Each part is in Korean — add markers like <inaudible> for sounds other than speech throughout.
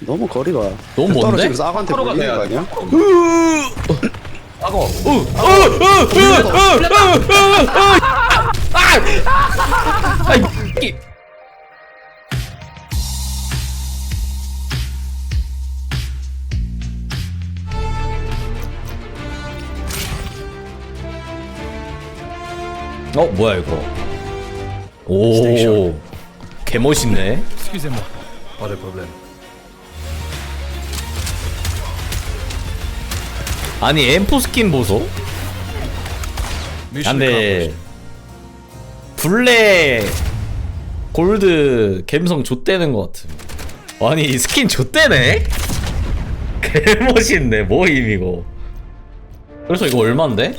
너무 거리가 너무 먼데? 떨어지면서 악한테 서로가 걸리는 거 돼야 아니야? 악어. 어 뭐야 이거? 오 개멋있네. Excusez-moi Pas de problème 아니 엠포 스킨 보소. 근데 블랙 골드 갬성 좆대는 것 같음. 아니 이 스킨 좆대네? <laughs> 개멋있네 뭐임 이거 그래서 이거 얼만데?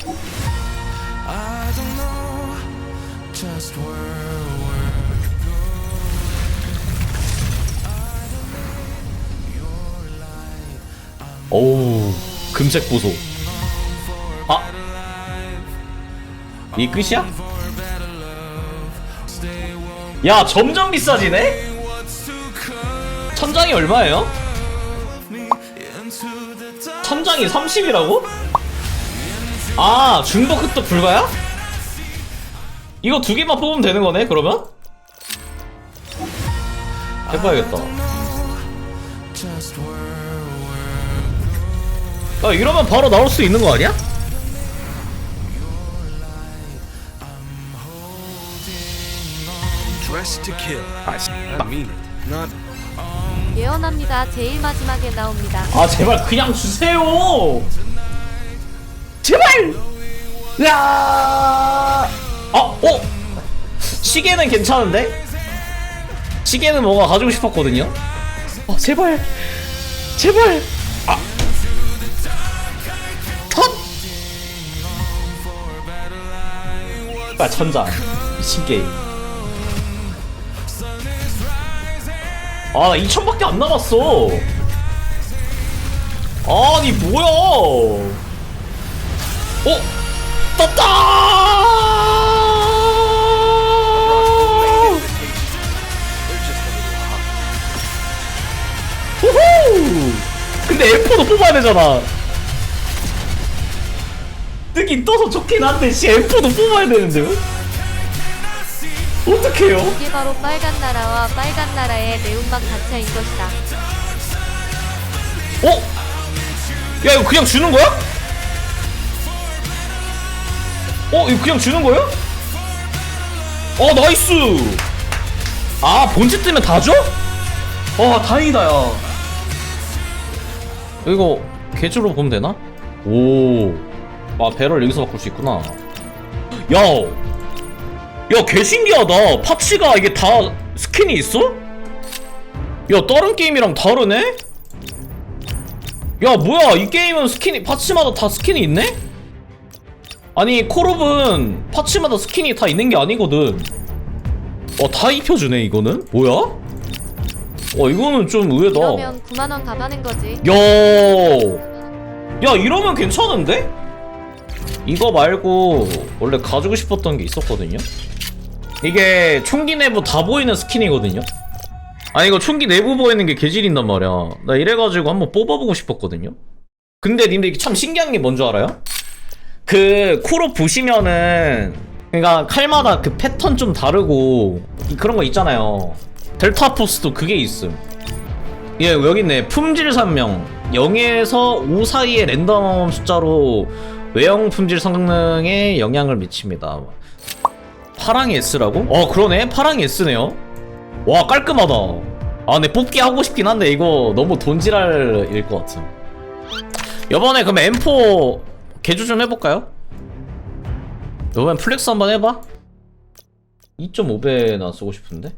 어우 금색 보소 아! 이 끝이야? 야 점점 비싸지네? 천장이 얼마예요? 천장이 30이라고? 아 중복 흑도 불가야? 이거 두 개만 뽑으면 되는 거네 그러면? 해봐야겠다 야 이러면 바로 나올 수 있는 거 아니야? 아 씨. 예언합니다. 제일 마지막에 나옵니다. 아 제발 그냥 주세요. 제발. 야. 아, 어. 시계는 괜찮은데? 시계는 뭔가 가지고 싶었거든요. 아 제발. 제발. 아 천장. 미친 게임. 아, 나 2천밖에 안 남았어. 아니, 뭐야. 어? 떴다! 후후! 근데 F4도 뽑아야 되잖아. 뜨긴 떠서 좋긴 한데, 씨, F4도 뽑아야 되는데요? 어떡해요? 이게 바로 빨간 나라와 빨간 나라의 매운맛 가차인 것이다. 어? 야 이거 그냥 주는 거야? 어 이거 그냥 주는 거야? 어 나이스 아 본체 뜨면 다 줘? 와 다행이다 야 이거 개주로 보면 되나? 오 아 배럴 여기서 바꿀 수 있구나 야 야, 개 신기하다. 파츠가 이게 다 스킨이 있어? 야, 다른 게임이랑 다르네? 야, 뭐야. 이 게임은 스킨이, 파츠마다 다 스킨이 있네? 아니, 콜옵은 파츠마다 스킨이 다 있는 게 아니거든. 어, 다 입혀주네, 이거는? 뭐야? 어, 이거는 좀 의외다. 이러면 9만 원 가가는 거지. 야, 야 이러면 괜찮은데? 이거 말고 원래 가지고 싶었던 게 있었거든요. 이게 총기 내부 다 보이는 스킨이거든요. 아니 이거 총기 내부 보이는 게 개질인단 말이야. 나 이래가지고 한번 뽑아보고 싶었거든요. 근데 님들 참 신기한 게 뭔 줄 알아요? 그 콜옵 보시면은 그러니까 칼마다 그 패턴 좀 다르고 이- 그런 거 있잖아요. 델타 포스도 그게 있음. 예, 여기 있네. 품질 산명. 0에서 5 사이의 랜덤 숫자로 외형 품질 성능에 영향을 미칩니다. 파랑이 S라고? 어, 그러네. 파랑이 S네요. 와, 깔끔하다. 아, 네, 뽑기 하고 싶긴 한데 이거 너무 돈지랄 일 것 같음. 이번에 그럼 M4 개조 좀 해볼까요? 이번엔 플렉스 한번 해봐. 2.5배나 쓰고 싶은데?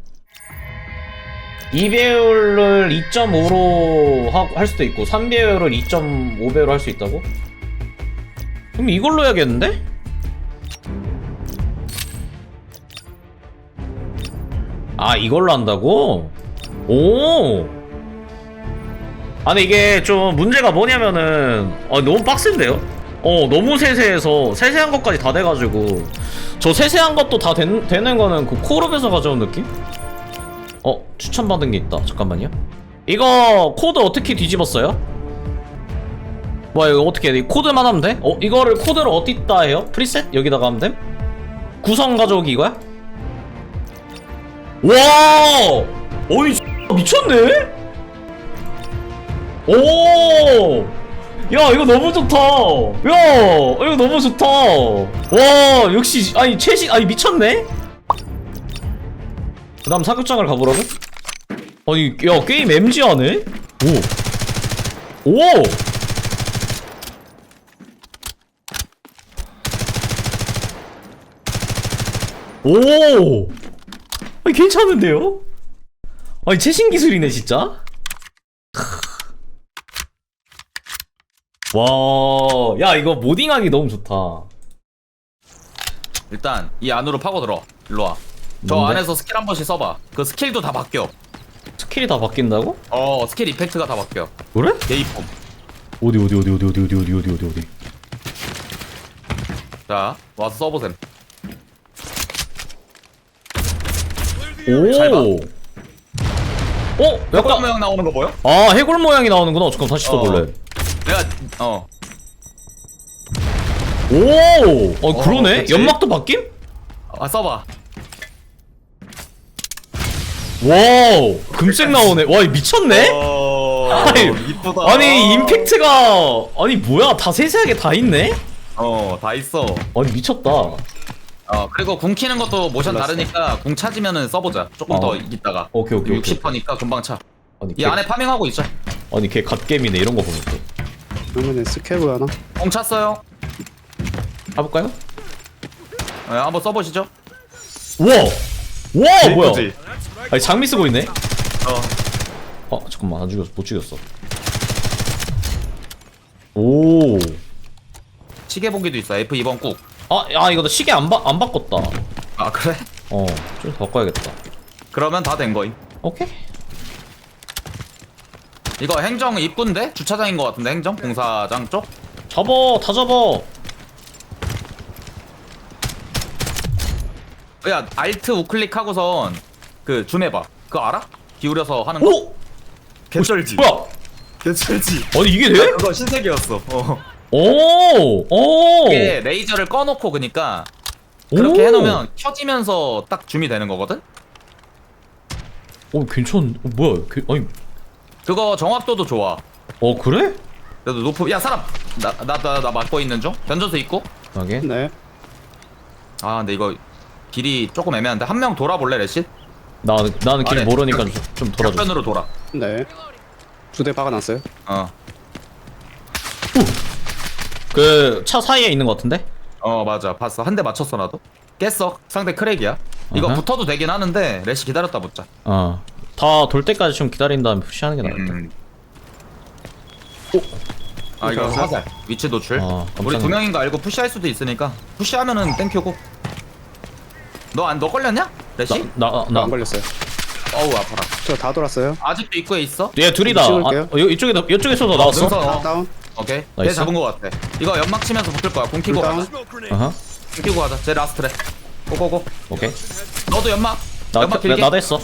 2배율을 2.5로 할 수도 있고 3배율을 2.5배로 할 수 있다고? 그럼 이걸로 해야겠는데? 아 이걸로 한다고? 오! 아니 이게 좀 문제가 뭐냐면은 아 너무 빡센데요? 어 너무 세세해서 세세한 것까지 다 돼가지고 저 세세한 것도 다 된, 되는 거는 그 콜업에서 가져온 느낌? 어 추천받은 게 있다 잠깐만요 이거 코드 어떻게 뒤집었어요? 뭐야 이거 어떻게 해? 이 코드만 하면 돼? 어 이거를 코드를 어디다 해요? 프리셋? 여기다가 하면 돼? 구성 가져오기 이거야? 와! 어이 미쳤네? 오! 야 이거 너무 좋다. 야 이거 너무 좋다. 와 역시 아니 최신 아니 미쳤네. 그 다음 사격장을 가보라고? 아니 야 게임 MG 하네? 오. 오. 오. 아니 괜찮은데요? 아니 최신 기술이네 진짜. 와, 야 이거 모딩하기 너무 좋다. 일단 이 안으로 파고 들어. 일로 와. 저 뭔데? 안에서 스킬 한 번씩 써봐. 그 스킬도 다 바뀌어. 스킬이 다 바뀐다고? 어 스킬 이펙트가 다 바뀌어. 그래? 게이폼. 어디 어디 어디 어디 어디 어디 어디 어디 어디 어디. 자 와서 써보셈. 잘 봐. 어? 약간 모양 나오는 거 보여? 아 해골 모양이 나오는구나. 잠깐 다시 써볼래. 내가 어 오. 어 그러네. 그치? 연막도 바뀜? 아, 써봐. 와우. 금색 나오네. 와 미쳤네. 어 아니, 이쁘다. 아니 임팩트가 아니 뭐야 다 세세하게 다 있네? 어다 있어. 아니 미쳤다. 어 그리고 궁 키는 것도 모션 다르니까 궁 찾으면은 써보자. 조금 어. 더 있다가. 오케이 오케이 오케이. 60%니까 금방 차. 아니 이 걔, 안에 파밍하고 있자. 아니 걔 갓겜이네 이런 거 보면 또. 그러면 스캐브 하나? 궁 찼어요. 가볼까요? 네, 한번 써보시죠. 우와! 우와 뭐야? 이쁘지? 아니 장미 쓰고 있네? 어. 아 잠깐만 안 죽였어 못 죽였어 오. 시계 보기도 있어. F2번 꾹. 아, 아 이거 나 시계 안, 바, 안 바꿨다 아 그래? 어 좀 바꿔야겠다 그러면 다 된 거임. 오케이 이거 행정 입구인데? 주차장인 것 같은데 행정? 공사장 쪽? 잡어 다 잡어 야 알트 우클릭 하고선 그 줌 해봐 그거 알아? 기울여서 하는 거? 오! 개쩔지 뭐야 개쩔지 아니 이게 돼? 그거 신세계였어 어. 오! 오! 이게 레이저를 꺼놓고 그니까 그렇게 오! 해놓으면 켜지면서 딱 줌이 되는 거거든? 어 괜찮 어, 뭐야 개, 아니 그거 정확도도 좋아 어 그래? 그래도 높은 야 사람 나 나나나 맞고 있는 중 변전소 있고 하게 네. 아 근데 이거 길이 조금 애매한데 한 명 돌아볼래 레시? 나, 나는 길 아래. 모르니까 좀, 좀 돌아줘 작변으로 돌아 네. 두 대 박아놨어요. 어 그 차 사이에 있는 것 같은데? 어 맞아 봤어 한 대 맞췄어 나도 깼어 상대 크랙이야 이거 어허. 붙어도 되긴 하는데 레시 기다렸다 붙자 어 다 돌 때까지 좀 기다린 다음에 푸시하는 게 나겠다 음. 아 이거? 화살 위치 노출 아, 깜짝 우리 두 명인 거 알고 푸시할 수도 있으니까 푸시하면은 땡큐고 너 안 너 걸렸냐? 레시? 나 나 안 나, 걸렸어요. 어우 아파라 저 다 돌았어요. 아직도 입구에 있어? 얘 둘이다 아, 찍을게요. 어, 이- 이쪽에도 이쪽에서도 나왔어? 다어 다운. 오케이 걔 나이스. 잡은 거 같아 이거 연막 치면서 붙을 거야 공 키고. 가자 어허 공 키고 가자 제 라스트래 고고고 오케이 너도 연막 나, 연막 나, 길게 나도 했어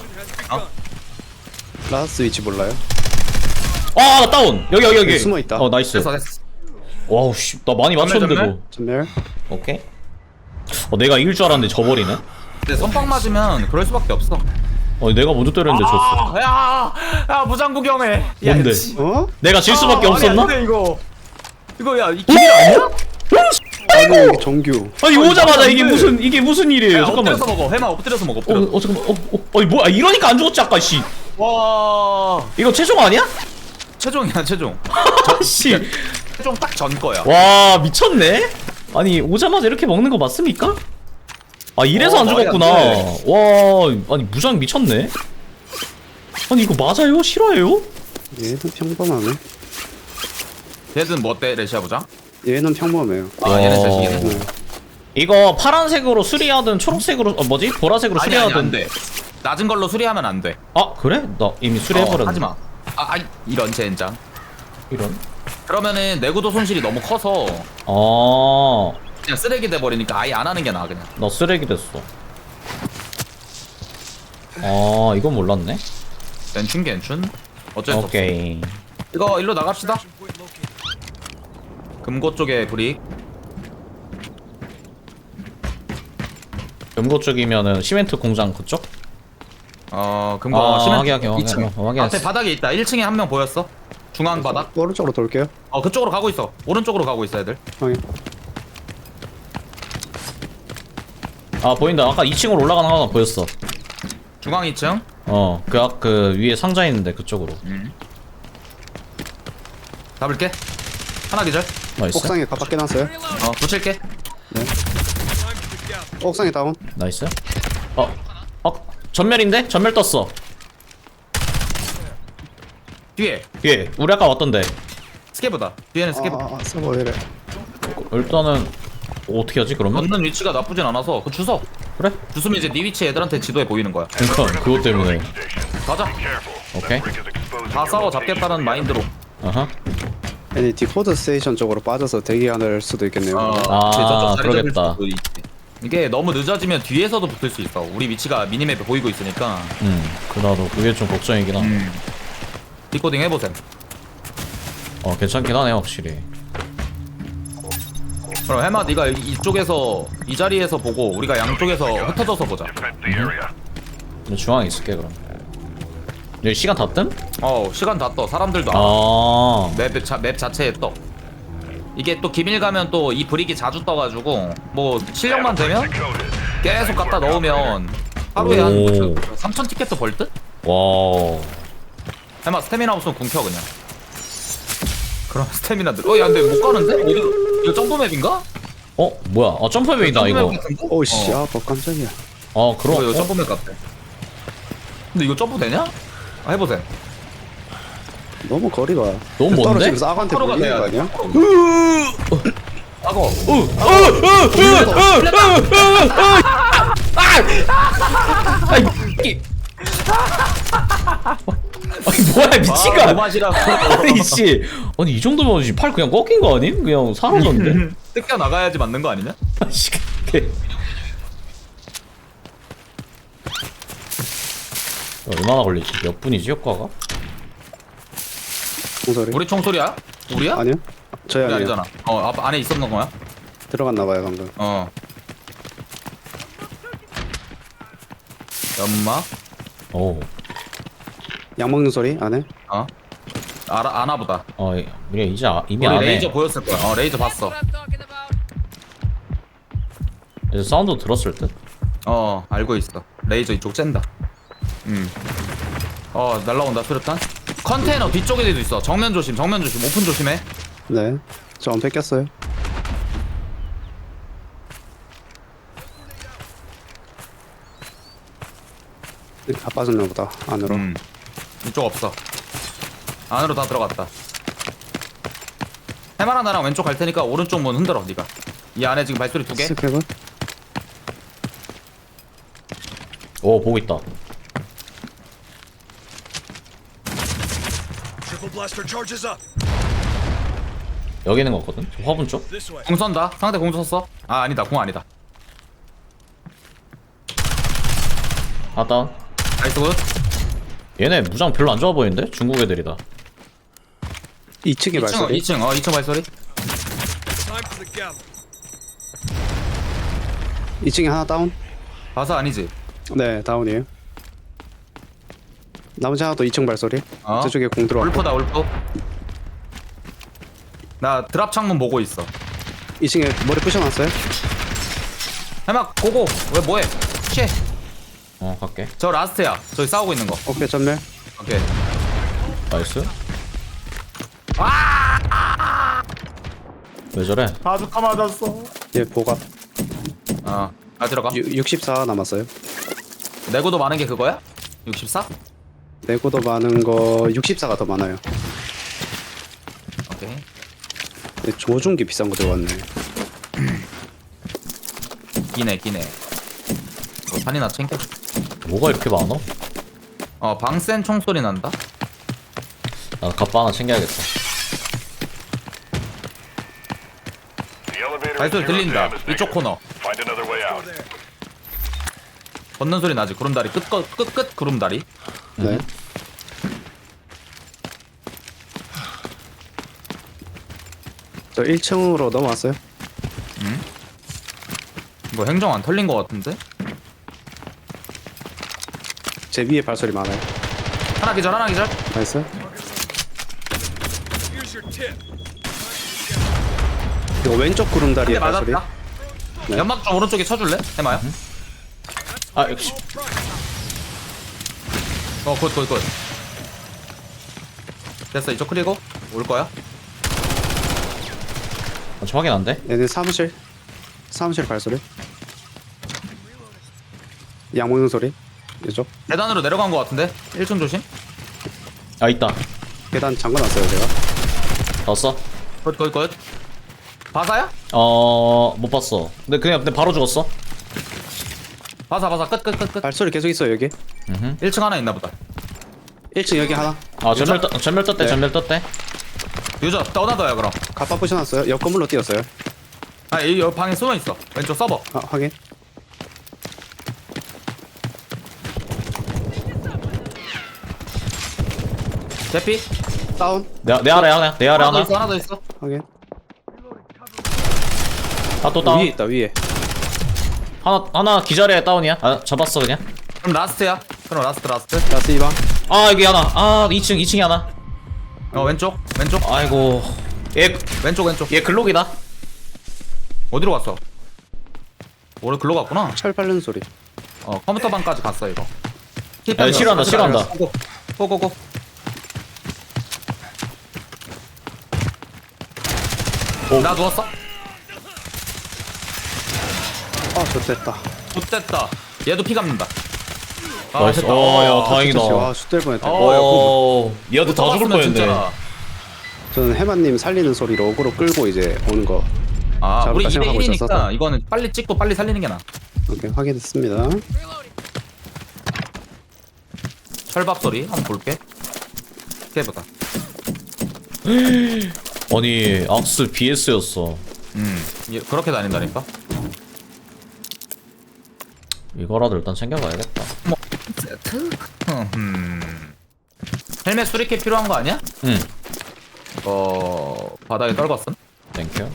라스 위치 몰라요. 아, 나 다운. 여기 여기 여기. 숨어 있다. 어, 나이스. 됐어 됐어 와우 씨. 나 많이 맞췄는데도. 전멸. 오케이. 어, 내가 이길 줄 알았는데 져버리네. 근데 선빵 맞으면 그럴 수밖에 없어 어, 내가 먼저 때렸는데 졌어. 아, 야, 야 무장 구 경해 야, 뭔데? 씨. 어? 내가 질 수밖에 아, 없었나? 아니, 이거 이거 야이 기밀 아니야? 아니 여기 정규. 아니 오자마자 이게. 무슨 이게 무슨 일이에요? 야, 잠깐만. 엎드려서 먹어 해마 엎드려서 먹어 어, 엎드려 어 잠깐만. 어, 어, 아니 뭐야? 이러니까 안 죽었지 아까 씨. 와 이거 최종 아니야? 최종이야 최종 <laughs> 씨. 최종 딱 전 거야 와 미쳤네. 아니 오자마자 이렇게 먹는 거 맞습니까? 아 이래서 어, 안안 죽었구나. 돼. 와 아니 무장 미쳤네. 아니 이거 맞아요? 싫어요? 얘는 평범하네. 얘든 뭐 어때 레시아 부장? 얘는 평범해요. 아 얘는 와. 자식이네 네. 이거 파란색으로 수리하든 초록색으로 어 뭐지 보라색으로 아니 아니 수리하든 안돼 낮은 걸로 수리하면 안 돼 아 그래? 나 이미 수리해버렸네 하지 마 아 아니 이런 젠장 이런 그러면은 내구도 손실이 너무 커서 아나 그냥 쓰레기 돼버리니까 아예 안 하는 게 나아 그냥 쓰레기 됐어 아 이건 몰랐네 괜춘 괜춘 어쩔 수 없어. 오케이. 이거 일로 나갑시다. 금고 쪽에 브릭. 금고 쪽이면은 시멘트 공장 그쪽? 어 금고 아, 시멘트 확인, 확인, 확인, 2층. 어, 확인했어. 앞에 바닥에 있다. 1층에 한 명 보였어. 중앙 바닥. 오른쪽으로 돌게요. 어 그쪽으로 가고 있어. 오른쪽으로 가고 있어 애들. 확인. 아 보인다. 아까 2층으로 올라가는 거 하나 보였어. 중앙 2층. 어, 그, 앞- 그 위에 상자 있는데 그쪽으로. 잡을게. 하나 기절. 나이스. 옥상에 가깝게 놨어요. 어 붙일게. 옥상에 다운. 나이스. 어, 어, 전멸인데? 전멸 떴어. 뒤에 뒤에 우리 아까 왔던데. 스케브다. 뒤에는 스케브. 아, 아, 서버 이래. 일단은 어떻게 하지 그러면? 넣는 위치가 나쁘진 않아서 그 주소. 그래? 주소면 이제 네 위치 애들한테 지도에 보이는 거야. 그러니까 그것 때문에. 가자. 오케이. 다 싸워 잡겠다는 마인드로. 아하. 아니 디코드 스테이션 쪽으로 빠져서 대기할 수도 있겠네요. 어, 아, 제 저쪽 자리 잡을 그러겠다. 수도 있지. 이게 너무 늦어지면 뒤에서도 붙을 수 있어. 우리 위치가 미니맵에 보이고 있으니까. 음, 그 나도 그게 좀 걱정이긴 하네. 음. 디코딩 해보셈. 어, 괜찮긴 하네 확실히. 그럼 해마 네가 이- 이쪽에서 이 자리에서 보고 우리가 양쪽에서 흩어져서 보자. 근데 중앙에 있을게 그럼. 여기 시간 다 뜸? 어 시간 다 떠. 사람들도. 아, 맵, 자, 맵 자체에 떠. 이게 또 기밀 가면 또 이 브릭이 자주 떠가지고 뭐 실력만 되면 계속 갖다 넣으면 하루에 한 오. 3천 티켓도 벌 듯? 와. 해마 스태미나 없으면 궁켜 그냥. 그럼 <laughs> 스태미나 들. 어야 근데 못 가는데? 이거, 이거 점프 맵인가? 어, 뭐야? 아 점프맵이다 점프 이거. 맵? 오씨, 어. 아, 뭐 깜짝이야. 어, 그럼. 어, 이거 어? 점프 맵 같아. 근데 이거 점프 되냐? 아, 해보세요. 너무 거리가. 너무 먼데? 떨어지면서 악한테 서로가 물리는 거 돼야 아니야? 아고. 아이 이- 아니 뭐야 미친가? 아, 맛이라고. 아니 씨, 아니 이 정도면 지금 팔 그냥 꺾인 거 아님? 그냥 사라졌는데? <laughs> 뜯겨 나가야지 맞는 거 아니냐? <laughs> 아씨, 개. 얼마나 걸리지? 몇 분이지 효과가? 총소리. 우리 총소리야? 우리야? 아니요? 저희 우리 아니에요. 아니잖아. 어, 앞 안에 있었던 거야? 들어갔나 봐요 방금. 어. 연마? 오, 약 먹는 소리 안에? 어? 알아 아나 보다. 어, 이- 우리 이제 아, 이미 우리 안 해. 레이저 보였을 거야. 어, 레이저 봤어. 이제 사운드 들었을 듯. 어, 알고 있어. 레이저 이쪽 쨘다. 음. 어, 날라온다 수류탄. 컨테이너 뒤쪽에도 있어. 정면 조심, 정면 조심, 오픈 조심해. 네. 저안 뺏겼어요. 다 빠졌나 보다 안으로. 음. 이쪽 없어. 안으로 다 들어갔다. 해마랑 나랑 왼쪽 갈 테니까 오른쪽 문 흔들어, 네가. 이 안에 지금 발소리 두 개. 스캡은? 오, 보고 있다. Triple blaster charges up. 여기 있는 거 같거든? 저 화분 쪽? This way. 공 쏜다. 상대 공 쐈어. 아, 아니다. 공 아니다. 아, 다운. 나이스 굿. 얘네 무장 별로 안 좋아 보이는데? 중국 애들이다. 2층에 2층, 발소리. 2층, 어, 2층 발소리. Time for the gallop. 2층에 하나 다운. 봐서 아니지. 네 다운이에요. 나머지 하나 또 2층 발소리. 어? 저쪽에 공 들어왔고. 울프다, 울프. 나 드랍 창문 보고 있어. 2층에 머리 부셔놨어요. 해마, 고고. 왜 뭐해? 쉣. 어, 갈게. 저 라스트야. 저기 싸우고 있는 거. 오케이 전멸. 오케이. 나이스. 왜 저래? 바주카 맞았어. 얘 보갑. 어, 아 들어가. 64 남았어요. 내고도 많은 게 그거야? 64? 내고도 많은 거 64가 더 많아요. 오케이. 근데 조준기 비싼 거 들어왔네. 끼네, 끼네. 뭐 판이나 챙겨. 뭐가 이렇게 많아? 어 방센 총소리 난다 난 갑바 하나 챙겨야겠다. 발소리 들린다 이쪽 코너 걷는 소리 나지 구름다리 끝끝 끝끝 구름다리 네. 저 1층으로 넘어왔어요. 이거 행정 안 털린 거 같은데 제 위에 발소리 많아요. 하나 기절 하나 기절 나이스. 이거 왼쪽 구름다리에 근데 발소리. 맞았다 네. 연막 좀 오른쪽에 쳐줄래? 해마요? 아 역시 어굿굿굿 됐어 이쪽 클리고 올 거야 아, 저 확인 안 돼? 얘네 사무실. 사무실 발소리. 양 모는 소리. 이쪽. 계단으로 내려간 거 같은데 1층 조심 아 있다 계단 잠궈놨어요 제가. 봤어? 굿굿굿 바사야? 어못 봤어 근데 그냥 근데 바로 죽었어 바사 바사 끝 끝 끝 끝 발소리 계속 있어요 여기. 1층 하나 있나 보다 1층 여기 하나. 아 전멸 떠, 전멸 떴대 네. 전멸 떴대 유저 떠나둬요 그럼 갑바 부셔놨어요. 옆 건물로 뛰었어요. 아 이 여기 방에 숨어 있어 왼쪽 서버 아 확인. 대피? 다운. 내, 내 아래 하나 내 아래 하나 더 하나. 있어 하나 더 있어. 확인. 아또 위에 다운 있다 위에. 하나 하나 기절해 다운이야. 아 잡았어 그냥. 그럼 라스트야. 그럼 라스트 라스트. 라스 이방. 아 여기 하나. 아 2층 2층에 하나. 어 왼쪽 왼쪽. 아이고. 얘, 왼쪽 왼쪽. 얘 글록이다. 어디로 갔어? 올해 글로 갔구나. 철 밟는 소리. 어 컴퓨터 방까지 갔어 이거. 야, 싫어한다, 싫어한다. 고고 고고고 오. 나 누웠어? 아 좋됐다. 좋됐다 얘도 피 갑는다 아 나이스 됐다 어 야. 다행이다 와 슛될 뻔했다. 어 얘한테 다 죽을 뻔했네 진짜. 저는 해마님 살리는 소리로 어그로 끌고 이제 오는 거. 아 잡을까 우리 생각하고 2대1이니까 있었어. 이거는 빨리 찍고 빨리 살리는 게 나아 오케이 확인했습니다. 철밥 소리 한번 볼게 해보다 <laughs> 아니 악스 BS였어. 음. 얘 그렇게 다닌다니까? 이거라도 일단 챙겨가야겠다. 세트 음 헬멧 수리캡 필요한 거 아니야? 응. 어 바닥에 떨궜음? 땡큐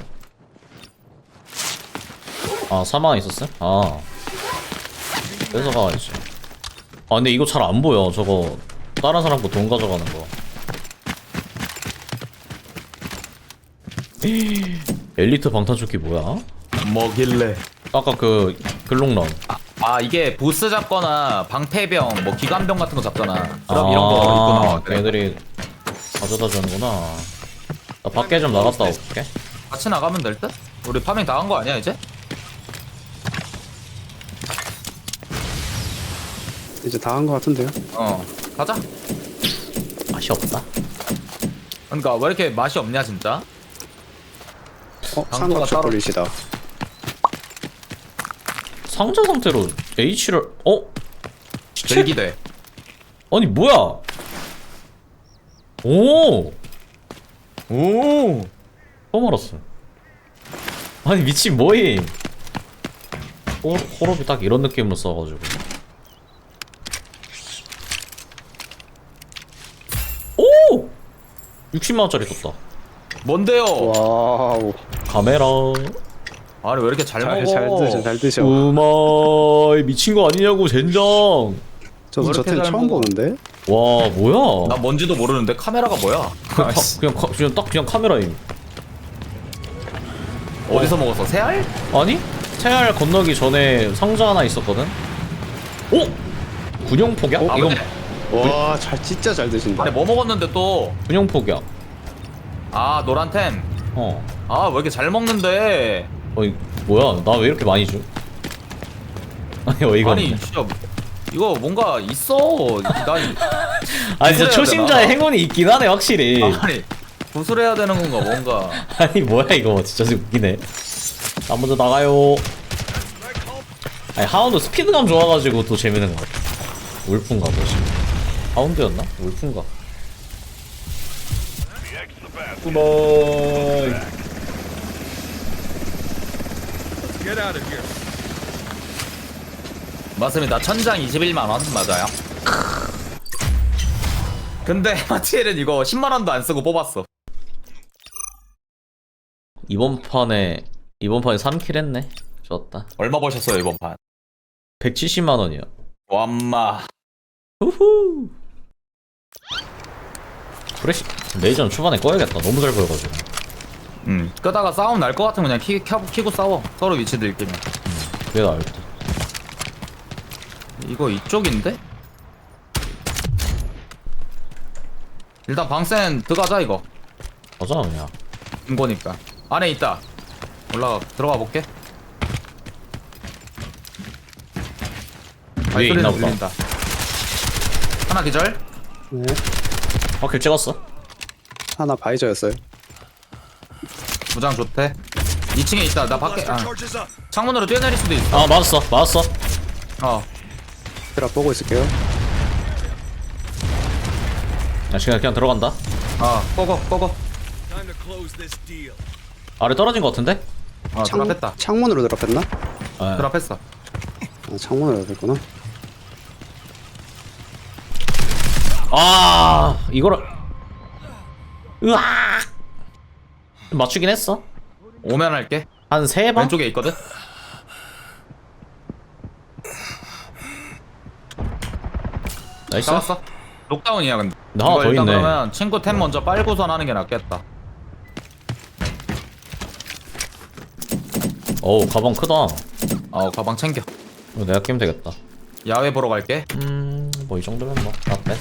아 4만원 있었어? 아. 뺏어가야지 아 근데 이거 잘 안 보여 저거. 다른 사람 거 돈 가져가는 거 <gasps> 엘리트 방탄조끼 뭐야? 뭐길래 아까 그 글록런 아 이게 보스 잡거나 방패병 뭐 기관병 같은 거 잡잖아 그럼 이런 거 입고 나와 그래. 걔들이 가져다 주는구나 나 밖에 좀 나갔다 올게 같이 나가면 될 듯? 우리 파밍 다 한 거 아니야 이제? 이제 다한거 같은데요. 어 가자 맛이 없다 그러니까 왜 이렇게 맛이 없냐 진짜 어 삼각축 따로- 돌리시다. 상자 상태로 H를 어? 시체? 들기대 아니 뭐야 오오 처음 알았어 아니 미친 뭐임 호, 호럽이 딱 이런 느낌으로 써가지고 오! 60만 원짜리 떴다 뭔데요? 와우. 카메라 아니 왜 이렇게 잘, 잘, 먹어 잘 드셔 잘 드셔. 우마이 미친 거 아니냐고 젠장 저도 잘 처음 먹어? 보는데. 와 뭐야 나 뭔지도 모르는데 카메라가 뭐야 그냥, 카, 그냥, 카, 그냥 딱 그냥 카메라임 어디서 먹었어? 새알? 아니? 태알 건너기 전에 상자 하나 있었거든? 오! 군용 폭약? 아, 이건 근데- 와잘 진짜 잘 드신다. 아니 뭐 먹었는데 또 군용 폭약 아 노란 템. 어 아 왜 이렇게 잘 먹는데? 어이 뭐야 나 왜 이렇게 많이 줘? 아니 어이가 아니 없네 진짜 이거 뭔가 있어. 나 이- <laughs> 아니 진짜 초심자의 되나? 행운이 있긴 하네 확실히 아니 구슬해야 되는 건가 뭔가. <laughs> 아니 뭐야 이거 진짜 웃기네 나 먼저 나가요 아니 하운드 스피드감 좋아가지고 또 재밌는 것 같아 울프인가 뭐지 하운드였나? 울프인가 구마이 Get out of here. 맞습니다. 천장 21만 원 맞아요. 근데 <laughs> 마티엘은 이거 10만 원도 안 쓰고 뽑았어. 이번 판에 이번 판에 3킬 했네 좋았다 얼마 버셨어요 이번 판? 170만 원이요 와마 후후 프레시 레이저는 초반에 꺼야겠다. 너무 잘 보여가지고. 음 끄다가 싸움 날 것 같으면 그냥 키, 켜, 키고 싸워. 서로 위치 들키면 그게 나을 듯. 이거 이쪽인데? 일단 방센 들어가자 이거. 맞아 그냥. 인 거니까. 안에 있다. 올라가 들어가 볼게. 위에 발소리는 있나 보다. 들린다. 하나 기절? 네. 확킬 찍었어 하나 바이저였어요. 무장 좋대 2층에 있다 나 밖에 아. 창문으로 뛰어내릴 수도 있어 아 맞았어 맞았어 어 드랍 보고 있을게요. 야 지금 그냥 들어간다 어, 꺼고 꺼고 Time to close this deal. 아래 떨어진 거 같은데? 어 창, 드랍했다 창문으로 드랍했나? 아, 드랍했어 아, 창문으로 드랍했구나. 아 이거를. 으아 맞추긴 했어. 오면 할게. 한세 번? 왼쪽에 있거든. 나이스. 잡았어. 록다운이야 근데. 나 하나 이거 더 일단 있네. 그러면 친구 템 먼저 빨고선 하는 게 낫겠다. 어우 가방 크다. 어 가방 챙겨. 내가 끼면 되겠다. 야외 보러 갈게. 음 뭐 이 정도면 뭐. 나빼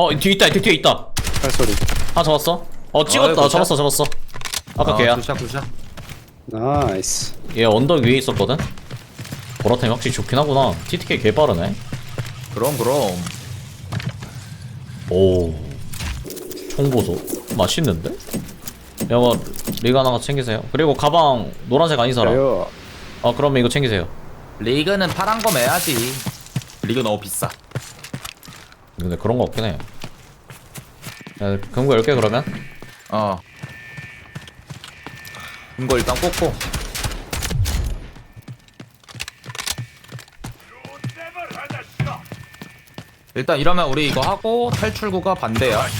어 뒤에 있다 뒤에 있다. 발소리. 하나 잡았어? 어 찍었다. 아이고, 잡았어 잡았어. 아까 어, 걔야. 굿샷 굿샷. 나이스. 얘 언덕 위에 있었거든? 보라템이 확실히 좋긴 하구나. TTK 개 빠르네. 그럼 그럼. 오. 총보소. 맛있는데? 이거 리그 하나 챙기세요. 그리고 가방 노란색 아닌 사람. 그래요. 아 그러면 이거 챙기세요. 리그는 파란 거 매야지. 리그 너무 비싸 근데 그런 거 없긴 해. 야, 금고 10개 그러면? 어. 이거 일단 꽂고. 일단 이러면 우리 이거 하고 탈출구가 반대야. 네.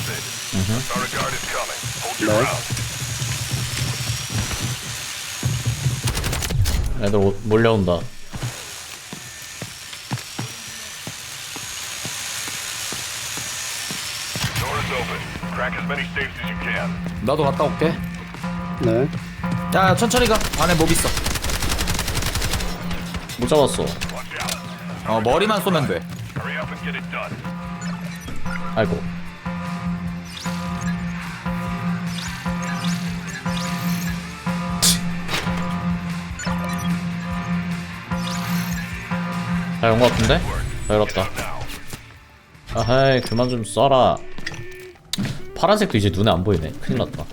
애들 오- 몰려온다 나도 갔다 올게. 네. 야 천천히 가. 안에 몹 있어. 못 잡았어. 어 머리만 쏘면 돼. 아이고. 잘온거 같은데? 잘 열었다. 아하이 그만 좀 쏴라 파란색도 이제 눈에 안 보이네. 큰일 났다.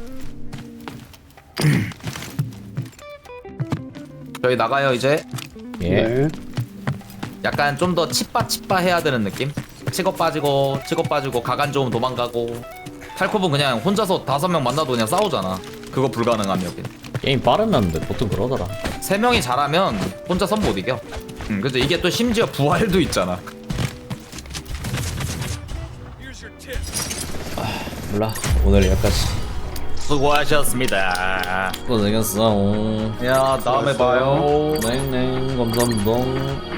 <clears throat> 저희 나가요 이제. 예. 네. 약간 좀더 치빠 치빠 해야 되는 느낌? 치고 빠지고 치고 빠지고 가간 좋으면 도망가고. 탈코브 그냥 혼자서 다섯 명 만나도 그냥 싸우잖아. 그거 불가능함 여긴 게임 빠르면 보통 그러더라. 세 명이 잘하면 혼자 선 못 이겨. 음, 그죠 이게 또 심지어 부활도 있잖아 몰라. 오늘 여기까지. 수고하셨습니다. 고생했어. 야 다음에 봐요. 네네 감사합니다